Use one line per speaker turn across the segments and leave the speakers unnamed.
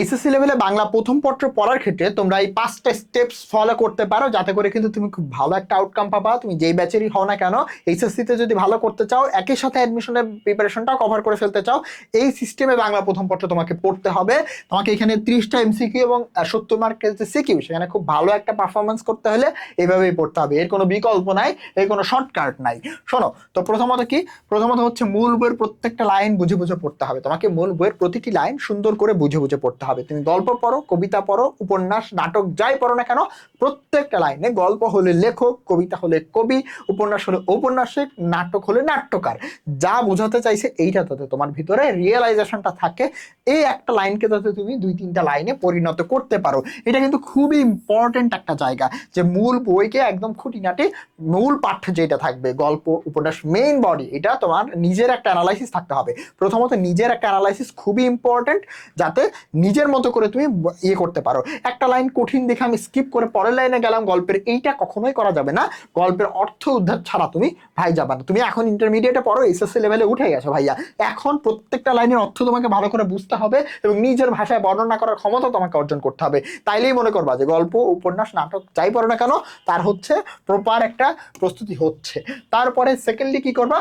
HSC লেভেলে বাংলা প্রথম পত্র পড়ার ক্ষেত্রে তোমরা এই পাঁচটা স্টেপস ফলো করতে পারো। যাতে করে কিন্তু তুমি খুব ভালো একটা আউটকাম পাবা। তুমি যেই ব্যাচেরই হও না কেন এইচএসসিতে যদি ভালো করতে চাও, একই সাথে অ্যাডমিশনের প্রিপারেশনটাও কভার করে ফেলতে চাও, এই সিস্টেমে বাংলা প্রথম পত্র তোমাকে পড়তে হবে। তোমাকে এখানে ত্রিশটা এমসিকিউ এবং সত্তর মার্কের যে সিকিউ সেখানে খুব ভালো একটা পারফরমেন্স করতে হলে এইভাবেই পড়তে হবে। এর কোনো বিকল্প নাই, এর কোনো শর্টকাট নাই। শোনো, তো প্রথমত কি? প্রথমত হচ্ছে মূল বইয়ের প্রত্যেকটা লাইন বুঝে বুঝে পড়তে হবে। তোমাকে মূল বইয়ের প্রতিটি লাইন সুন্দর করে বুঝে বুঝে পড়তে হবে। তুমি গল্প পড়ো, কবিতা পড়ো, উপন্যাস, নাটক যাই পড়ো না কেন, প্রত্যেকটা লাইনে গল্প হলে লেখক, কবিতা হলে কবি, উপন্যাস হলে ঔপন্যাসিক, নাটক হলে নাট্যকার। যা বোঝাতে চাইছে এইটা যাতে তোমার ভিতরে রিয়েলাইজেশনটা থাকে। এই একটা লাইনকে যাতে তুমি দুই তিনটা লাইনে পরিণত করতে পারো। এটা কিন্তু খুবই ইম্পর্টেন্ট একটা জায়গা যে মূল বইকে একদম খুঁটিনাটি মূল পাঠ্য যেটা থাকবে, গল্প, উপন্যাস মেইন বডি এটা তোমার নিজের একটা অ্যানালাইসিস থাকতে হবে। প্রথমত নিজের একটা অ্যানালাইসিস খুবই ইম্পর্টেন্ট যাতে নিজের মতো করে তুমি ইয়ে করতে পারো। একটা লাইন কঠিন দেখে আমি স্কিপ করে পরের লাইনে গেলাম, গল্পের এইটা কখনোই করা যাবে না। গল্পের অর্থ উদ্ধার ছাড়া তুমি ভাই যাবে না। তুমি এখন ইন্টারমিডিয়েটে পড়ো এসএসসি লেভেলে উঠে গেছো ভাইয়া। এখন প্রত্যেকটা লাইনের অর্থ তোমাকে ভালো করে বুঝতে হবে এবং নিজের ভাষায় বর্ণনা করার ক্ষমতা তোমাকে অর্জন করতে হবে। তাইলেই মনে করবা যে গল্প, উপন্যাস, নাটক যাই পড়ো না কেন, তার হচ্ছে প্রপার একটা প্রস্তুতি হচ্ছে। তারপরে সেকেন্ডলি কি করবা?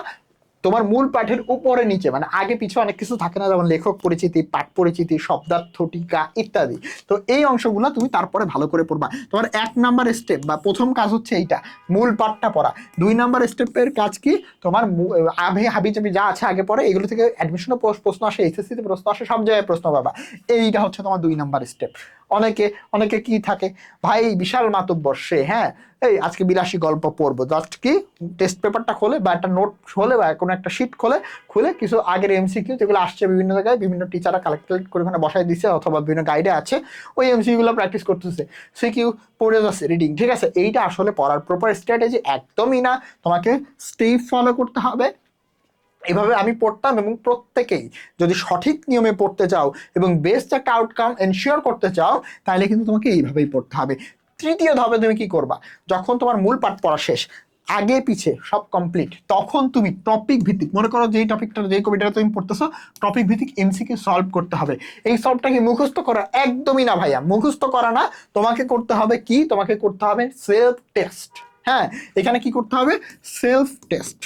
তোমার মূল পাঠের উপরে নিচে মানে আগে পিছু অনেক কিছু থাকে না, যেমন লেখক পরিচিতি, পাঠ পরিচিতি, শব্দার্থ টিকা ইত্যাদি। তো এই অংশগুলো তুমি তারপরে ভালো করে পড়বা। তোমার এক নাম্বার স্টেপ বা প্রথম কাজ হচ্ছে এইটা, মূল পাঠটা পড়া। দুই নাম্বার স্টেপের কাজ কি? তোমার আভে, হাবি, জাবি যা আছে আগে পরে এগুলো থেকে অ্যাডমিশনে প্রশ্ন আসে এসএসসিতে প্রশ্ন আসে, সব জায়গায় প্রশ্ন পাবা। এইটা হচ্ছে তোমার দুই নাম্বার স্টেপ অনেকে অনেকে কি থাকে? ভাই, বিশাল মাতব্বর সে হ্যাঁ? এই আজকে বিলাসী গল্প পড়ব। জাস্ট কি? টেস্ট পেপারটা খোলে বা একটা নোট খোলে বা কোনো একটা শিট খোলে, খুলে কিছু আগের এমসিকিউ যেগুলো আসছে বিভিন্ন জায়গায়, বিভিন্ন টিচাররা কালেক্ট কালেক্ট করে ওখানে বসায় দিছে অথবা বিভিন্ন গাইডে আছে, ওই এমসিকিউগুলো প্র্যাকটিস করতেছে। সিকিউ পড়ে যাচ্ছে রিডিং ঠিক আছে? এইটা আসলে পড়ার প্রপার স্ট্র্যাটেজি একদমই না। তোমাকে স্টেপ ফলো করতে হবে। এভাবে আমি পড়তাম এবং প্রত্যেকেই যদি সঠিক নিয়মে পড়তে চাও এবং বেস্ট একটা আউটকাম এনশিওর করতে চাও, তাহলে কিন্তু তোমাকে এইভাবেই পড়তে হবে। তৃতীয় ধাপে তুমি কি করবা? যখন তোমার মূল পাঠ পড়া শেষ, আগে পিছে সব কমপ্লিট তখন তুমি টপিক ভিত্তিক, মনে করো যেই টপিকটা যেই কবিতাটা তুমি পড়তেছো টপিক ভিত্তিক এমসিকে সলভ করতে হবে। এই সলভটাকে মুখস্থ করা একদমই না ভাইয়া, মুখস্থ করা না। তোমাকে করতে হবে কি? তোমাকে করতে হবে সেলফ টেস্ট হ্যাঁ এখানে কি করতে হবে? সেলফ টেস্ট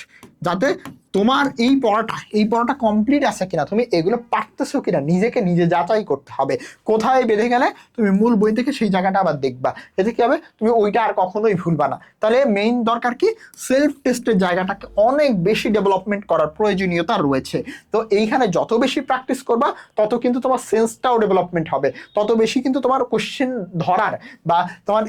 যাতে তোমার এই পড়াটা এই পড়াটা কমপ্লিট আছে কিনা, তুমি এগুলো পারতেছো কিনা, নিজেকে নিজে যাচাই করতে হবে। কোথায় বেঁধে গেলে তুমি মূল বই থেকে সেই জায়গাটা আবার দেখবা। এতে কি হবে? তুমি ওইটা আর কখনোই ভুলবা না। তাহলে মেইন দরকার কি? সেলফ টেস্টের জায়গাটাকে অনেক বেশি ডেভেলপমেন্ট করার প্রয়োজনীয়তা রয়েছে। তো এইখানে যত বেশি প্র্যাকটিস করবা, তত কিন্তু তোমার সেন্সটাও ডেভেলপমেন্ট হবে। তত বেশি কিন্তু তোমার কোশ্চেন ধরার বা তোমার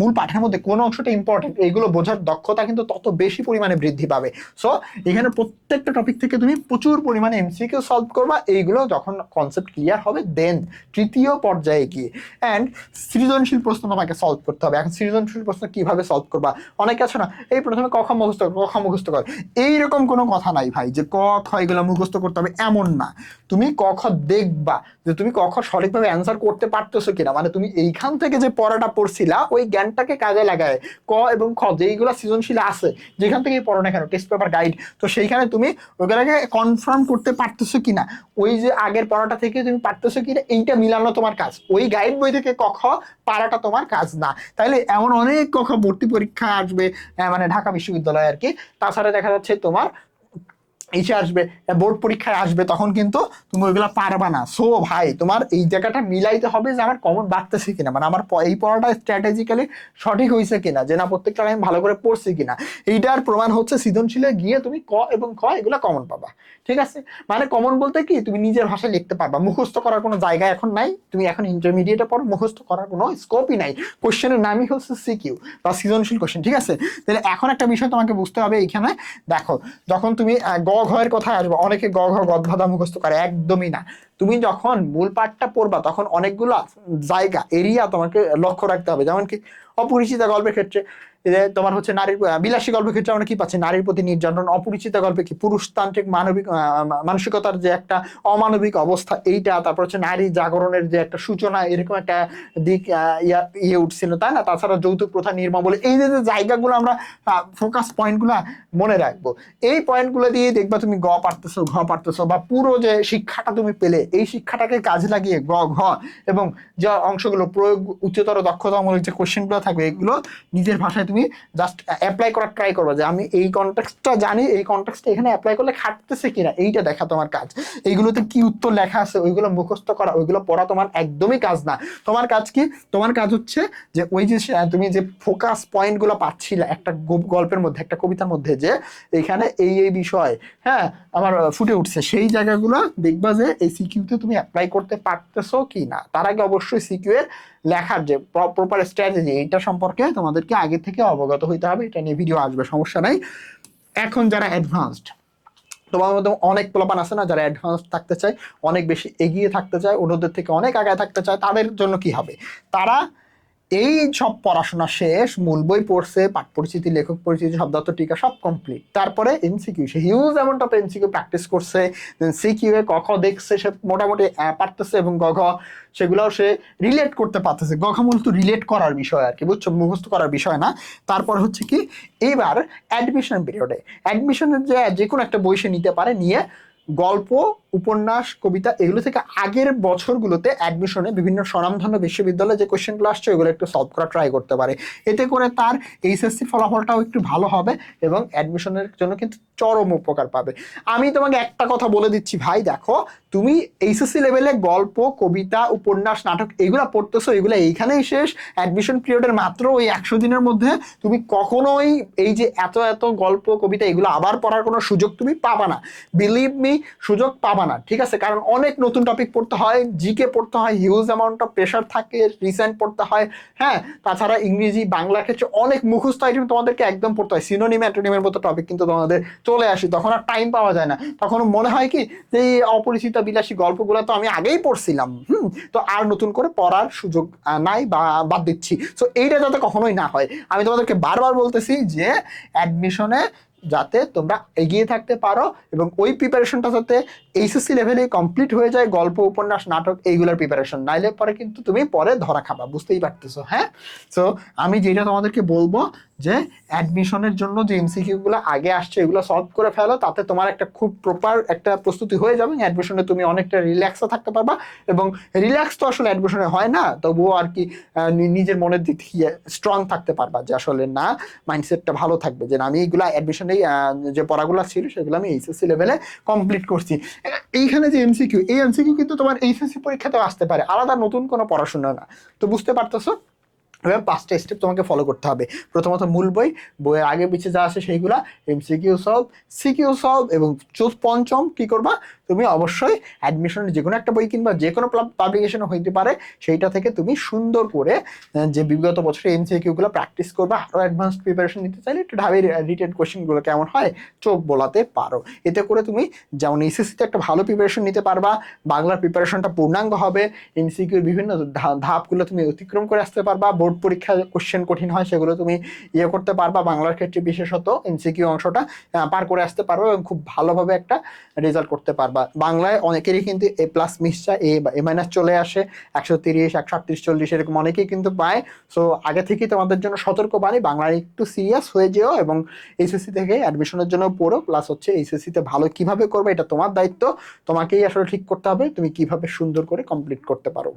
মূল পাঠের মধ্যে কোন অংশটা ইম্পর্টেন্ট এইগুলো বোঝার দক্ষতা কিন্তু তত বেশি পরিমাণে বৃদ্ধি পাবে। সো এখানে প্রত্যেকটা টপিক থেকে তুমি প্রচুর পরিমাণে এমসিকিউ সলভ করবা। এইগুলো যখন কনসেপ্ট ক্লিয়ার হবে দেন তৃতীয় পর্যায়ে গিয়ে। অ্যান্ড সৃজনশীল প্রশ্ন তোমাকে সলভ করতে হবে। এখন সৃজনশীল প্রশ্ন কীভাবে সলভ করবা? অনেকে আছে না এই প্রথমে ক খ মুখস্থ কর, ক খ মুখস্থ কর। এইরকম কোনো কথা নাই ভাই যে ক এগুলো মুখস্থ করতে হবে এমন না। তুমি ক খ দেখবা যে তুমি ক খ সঠিকভাবে অ্যান্সার করতে পারতেছো কিনা। মানে তুমি এইখান থেকে যে পড়াটা পড়ছিলা ওই জ্ঞানটাকে কাজে লাগায়। ক এবং খ যেইগুলো সৃজনশীল আছে যেখান থেকে পড়ো না কেন টেস্ট পেপার গাইড তো সেইখানে তুমি ওগুলোকে কনফার্ম করতে পারতেছো কিনা? ওই যে আগের পড়াটা থেকে তুমি পারতেছো কিনা, এইটা মিলানো তোমার কাজ। ওই গাইড বই থেকে কখ পারাটা তোমার কাজ না। তাইলে এমন অনেক কখ ভর্তি পরীক্ষা আসবে মানে ঢাকা বিশ্ববিদ্যালয়ে আর কি। তাছাড়া দেখা যাচ্ছে তোমার এসে আসবে বোর্ড পরীক্ষায় আসবে, তখন কিন্তু তুমি ওইগুলো পারবা না। সো ভাই, তোমার এই জায়গাটা মিলাইতে হবে যে আমার কমন বাড়তেছে কিনা। মানে আমার এই পড়াটা স্ট্র্যাটেজিক্যালি সঠিক হয়েছে কিনা, যে না প্রত্যেকটা আমি ভালো করে পড়ছি কিনা। এইটার প্রমাণ হচ্ছে সৃজনশীলে গিয়ে তুমি ক এবং খ এগুলো কমন পাবা। ঠিক আছে? মানে কমন বলতে কি, তুমি নিজের ভাষায় লিখতে পারবা। মুখস্থ করার কোনো জায়গা এখন নাই। তুমি এখন ইন্টারমিডিয়েটে পড়ো, মুখস্থ করার কোনো স্কোপই নাই। কোশ্চেনের নামই হচ্ছে সিকিউ বা সৃজনশীল কোশ্চেন ঠিক আছে? তাহলে এখন একটা বিষয় তোমাকে বুঝতে হবে এইখানে। দেখো, যখন তুমি গ ঘয়ের কথায় আসব। অনেকে গ ঘ গদভাদা মুখস্থ করে, একদমই না। তুমি যখন মূল পাঠটা পড়বা, তখন অনেকগুলো জায়গা এরিয়া তোমাকে লক্ষ্য রাখতে হবে। যেমন কি, অপরিচিত গল্পের ক্ষেত্রে যে তোমার হচ্ছে নারীর বিলাসী গল্পের ক্ষেত্রে আমরা কি পাচ্ছি? নারীর প্রতি নির্যাতন, অপরিচিত গল্পে কি? পুরুষতান্ত্রিক মানবিক মানসিকতার যে একটা অমানবিক অবস্থা, এইটা, তারপর হচ্ছে নারী জাগরণের যে একটা সূচনা, এরকম একটা দিক ইয়া- উঠছিল, তাই না? তাছাড়া যৌতুক প্রথা নির্মূল এই যে জায়গাগুলো আমরা ফোকাস পয়েন্টগুলো মনে রাখব। এই পয়েন্টগুলো দিয়ে দেখবা তুমি গ পারতেছো, ঘ পারতেছো, বা পুরো যে শিক্ষাটা তুমি পেলে, এই শিক্ষাটাকে কাজে লাগিয়ে গ, ঘ এবং যে অংশগুলো, প্রয়োগ, উচ্চতর, দক্ষতামূলক যে কোশ্চেনগুলো থাকবে, এগুলো নিজের ভাষায় জাস্ট অ্যাপ্লাই করার ট্রাই করবে যে আমি এই কনটেক্সটটা জানি, এই কনটেক্সটটা এখানে অ্যাপ্লাই করলে খাটতেছে কিনা, এইটা দেখা তোমার কাজ। এইগুলোতে কি উত্তর লেখা আছে, ওইগুলো মুখস্থ করা, ওইগুলো পড়া তোমার একদমই কাজ না। তোমার কাজ কি? তোমার কাজ হচ্ছে যে ওই যে তুমি যে ফোকাস পয়েন্টগুলো পাচ্ছিলে, একটা গল্পের মধ্যে, একটা কবিতার মধ্যে যে এখানে এই এই বিষয় হ্যাঁ আমার ফুটে উঠছে। সেই জায়গাগুলো দেখবা যে এই সিকিউতে তুমি অ্যাপ্লাই করতে পারতেছো কি না তার আগে অবশ্যই সিকিউ এর লেখার যে প্রপার স্ট্র্যাটেজি এইটা সম্পর্কে তোমাদেরকে আগে থেকে অবগত হইতে হবে, এটা নিয়ে ভিডিও আসবে, সমস্যা নাই। এখন যারা অ্যাডভান্সড তোমার মধ্যে অনেক প্লাবান আছে না, যারা অ্যাডভান্স থাকতে চায়, অনেক বেশি এগিয়ে থাকতে চায়, অন্যদের থেকে অনেক আগায় থাকতে চায়, তাদের জন্য কি হবে? তারা এই সব পড়াশোনা শেষ, মূল বই পড়ছে, পাঠ পরিচিতি লেখক পরিচিতি শব্দার্থ টিকা, সব কমপ্লিট তারপরে MCQ say huge amount of MCQ practice করছে সিকিউ এ ক খ দেখছে, সে মোটামুটি পারতেছে এবং গ ঘ, সেগুলোও সে রিলেট করতে পারতেছে। গ ঘ মূলত রিলেট করার বিষয় আর কি, বুঝছ? মুখস্থ করার বিষয় না। তারপর হচ্ছে কি এইবার অ্যাডমিশন পিরিয়ডে অ্যাডমিশনের যে যে কোনো একটা বই সে নিতে পারে, নিয়ে গল্প উপন্যাস, কবিতা, এগুলো থেকে আগের বছরগুলোতে অ্যাডমিশনে বিভিন্ন স্বনামধন্য বিশ্ববিদ্যালয়ে যে কোশ্চেনগুলো আসছে ওগুলো একটু সলভ করা ট্রাই করতে পারে। এতে করে তার এইচএসসি ফলাফলটাও একটু ভালো হবে এবং অ্যাডমিশনের জন্য কিন্তু চরম উপকার পাবে। আমি তোমাকে একটা কথা বলে দিচ্ছি ভাই, দেখো, তুমি এইচএসসি লেভেলে গল্প, কবিতা, উপন্যাস, নাটক এগুলো পড়তেছো, এগুলো এইখানেই শেষ। অ্যাডমিশন পিরিয়ডের মাত্র ওই একশো দিনের মধ্যে তুমি কখনোই এই যে এত এত গল্প, কবিতা এগুলো আবার পড়ার কোনো সুযোগ তুমি পাবা না। বিলিভ মি সুযোগ পাবা না ঠিক আছে? কারণ অনেক নতুন টপিক পড়তে হয় জিকে পড়তে হয় হিউজ অ্যামাউন্ট অফ প্রেশার থাকে রিসেন্ট পড়তে হয় হ্যাঁ? তাছাড়া ইংরেজি, বাংলা ক্ষেত্রে অনেক মুখস্থ আইটেম তোমাদেরকে একদম পড়তে হয়। সিনোনিম অ্যান্টোনিমের মতো টপিক কিন্তু তোমাদের চলে আসে, তখন আর টাইম পাওয়া যায় না। তখন মনে হয় কি, যে এই অপরিচিত বিলাসী গল্পগুলো তো আমি আগেই পড়ছিলাম, হুম? তো আর নতুন করে পড়ার সুযোগ নাই বা বাদ দিচ্ছি। সো এইটা যাতে কখনোই না হয়। আমি তোমাদেরকে বারবার বলতেছি যে অ্যাডমিশনে যাতে তোমরা এগিয়ে থাকতে পারো এবং ওই প্রিপারেশনটা যাতে এইচএসসি লেভেলে কমপ্লিট হয়ে যায়, গল্প, উপন্যাস, নাটক এইগুলোর প্রিপারেশন নাইলে পরে কিন্তু তুমি পরে ধরা খাবা, বুঝতেই পারতেছো হ্যাঁ? সো আমি যেটা তোমাদেরকে বলব যে অ্যাডমিশনের জন্য যে এমসিকিউ গুলো আগে আসছে, এগুলো সলভ করে ফেলো, তাতে তোমার একটা খুব প্রপার একটা প্রস্তুতি হয়ে যাবে। অ্যাডমিশনে তুমি অনেকটা রিল্যাক্সও থাকতে পারবা এবং রিল্যাক্স তো আসলে অ্যাডমিশনে হয় না, তবুও আর কি নিজের মনের দিক থেকে স্ট্রং থাকতে পারবা যে আসলে না মাইন্ডসেটটা ভালো থাকবে, যে আমি এইগুলো অ্যাডমিশনেই যে পড়াগুলো ছিল সেগুলো আমি এইচএসসি লেভেলে কমপ্লিট করছি। এইখানে যে এমসিকিউ এই এমসিকিউ কিন্তু তোমার এইচএসসি পরীক্ষাতেও আসতে পারে। আলাদা নতুন কোনো পড়াশোনা না। তো বুঝতে পারতেছো? এবার পাঁচটা স্টেপ তোমাকে ফলো করতে হবে। প্রথমত মূল বই, বইয়ের আগে পিছিয়ে যা আছে সেইগুলা এমসিকিউ সলভ সিকিউ সলভ এবং চতুর্থ পঞ্চম কি করবা? তুমি অবশ্যই অ্যাডমিশনের যে কোনো একটা বই কিনবা যে কোনো পাবলিকেশন হইতে পারে, সেইটা থেকে তুমি সুন্দর করে যে বিগত বছরে এমসিকিউগুলো প্র্যাকটিস করবা আরও অ্যাডভান্স প্রিপারেশন নিতে চাইলে একটু ঢাবি রিটেন কোশ্চেনগুলো কেমন হয় চোখ বোলাতে পারো। এতে করে তুমি যেমন এসএসসিতে একটা ভালো প্রিপারেশন নিতে পারবা, বাংলার প্রিপারেশনটা পূর্ণাঙ্গ হবে এমসিকিউর বিভিন্ন ধাপগুলো তুমি অতিক্রম করে আসতে পারবা বোর্ড পরীক্ষা কোশ্চেন কঠিন হয়, সেগুলো তুমি ইয়ে করতে পারবা। বাংলার ক্ষেত্রে বিশেষত এমসিকিউ অংশটা পার করে আসতে পারবে এবং খুব ভালোভাবে একটা রেজাল্ট করতে পারবা। বাংলায় অনেকেরই কিন্তু এ প্লাস মিসটা এ বা এ মাইনাস চলে আসে, একশো তিরিশ, একশো আটত্রিশ, চল্লিশ, এরকম অনেকেই কিন্তু পায়। সো আগে থেকেই তোমাদের জন্য সতর্ক বাণী, বাংলায় একটু সিরিয়াস হয়ে যেও এবং এইচএসসি থেকে অ্যাডমিশনের জন্য পড়ো প্লাস হচ্ছে এইচএসসিতে ভালো কীভাবে করবে, এটা তোমার দায়িত্ব। তোমাকেই আসলে ঠিক করতে হবে, তুমি কীভাবে সুন্দর করে কমপ্লিট করতে পারো।